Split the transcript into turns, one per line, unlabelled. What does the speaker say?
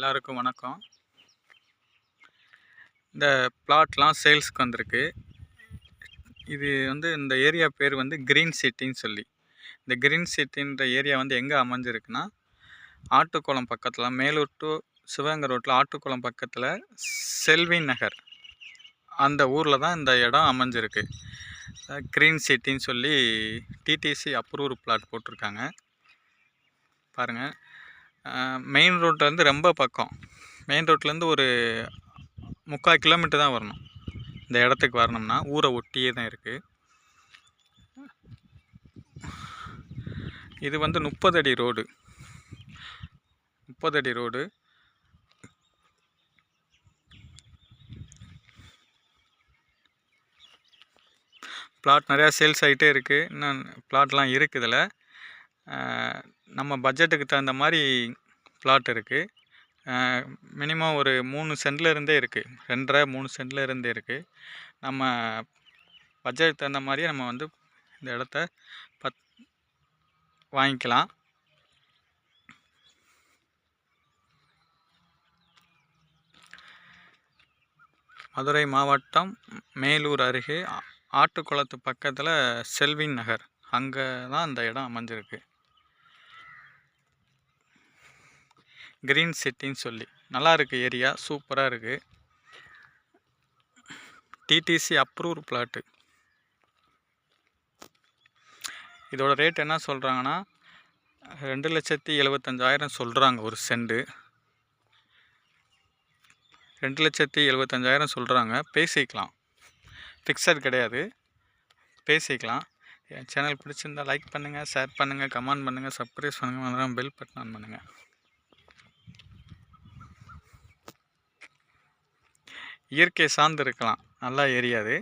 எல்லாருக்கும் வணக்கம். இந்த பிளாட்லாம் சேல்ஸ்க்கு வந்திருக்கு. இது வந்து இந்த ஏரியா பேர் வந்து க்ரீன் சிட்டின்னு சொல்லி. இந்த க்ரீன் சிட்டின்ற ஏரியா வந்து எங்கே அமைஞ்சிருக்குன்னா ஆட்டுக்குளம் பக்கத்தில் மேலூர் டு சிவகங்கை ரோட்டில் ஆட்டுக்குளம் பக்கத்தில் செல்வி நகர். அந்த ஊரில் தான் இந்த இடம் அமைஞ்சிருக்கு. க்ரீன் சிட்டின்னு சொல்லி டிடிசி அப்ரூவ் பிளாட் போட்டிருக்காங்க. பாருங்கள் மெயின் ரோட்லேருந்து ரொம்ப பக்கம். மெயின் ரோட்லேருந்து ஒரு முக்கால் கிலோமீட்டர் தான் வரணும். இந்த இடத்துக்கு வரணும்னா. ஊரை ஒட்டியே தான் இருக்குது இது வந்து முப்பது அடி ரோடு முப்பது அடி ரோடு பிளாட் நிறையா சேல்ஸ் ஆகிட்டே இருக்குது இன்னும் பிளாட்லாம் இருக்குது இதில். நம்ம பட்ஜெட்டுக்கு தகுந்த மாதிரி பிளாட் இருக்குது மினிமம் ஒரு மூணு சென்ட்லேருந்தே இருக்குது ரெண்டரை மூணு சென்டில் இருந்தே இருக்குது நம்ம பட்ஜெட் தகுந்த மாதிரியே நம்ம வந்து இந்த இடத்த பத் வாங்கிக்கலாம். மதுரை மாவட்டம் மேலூர் அருகே ஆட்டுக்குளத்து பக்கத்தில் செல்வின் நகர். அங்கே தான் அந்த இடம் அமைஞ்சிருக்கு. க்ரீன் சிட்டின்னு சொல்லி. நல்லா இருக்குது ஏரியா சூப்பராக இருக்குது டிடிசி அப்ரூவ் பிளாட்டு இதோட ரேட் என்ன சொல்கிறாங்கன்னா ரெண்டு லட்சத்தி எழுபத்தஞ்சாயிரம் சொல்கிறாங்க ஒரு செண்டு ரெண்டு லட்சத்தி எழுபத்தஞ்சாயிரம் சொல்கிறாங்க பேசிக்கலாம். ஃபிக்ஸட் கிடையாது. பேசிக்கலாம். என் சேனல் பிடிச்சிருந்தா லைக் பண்ணுங்கள் ஷேர் பண்ணுங்கள் கமெண்ட் பண்ணுங்கள் சப்ஸ்கிரைப் பண்ணுங்கள் பெல் பட்டன் ஆன் பண்ணுங்கள் இயற்கை சார்ந்து இருக்கலாம். நல்லா எரியாது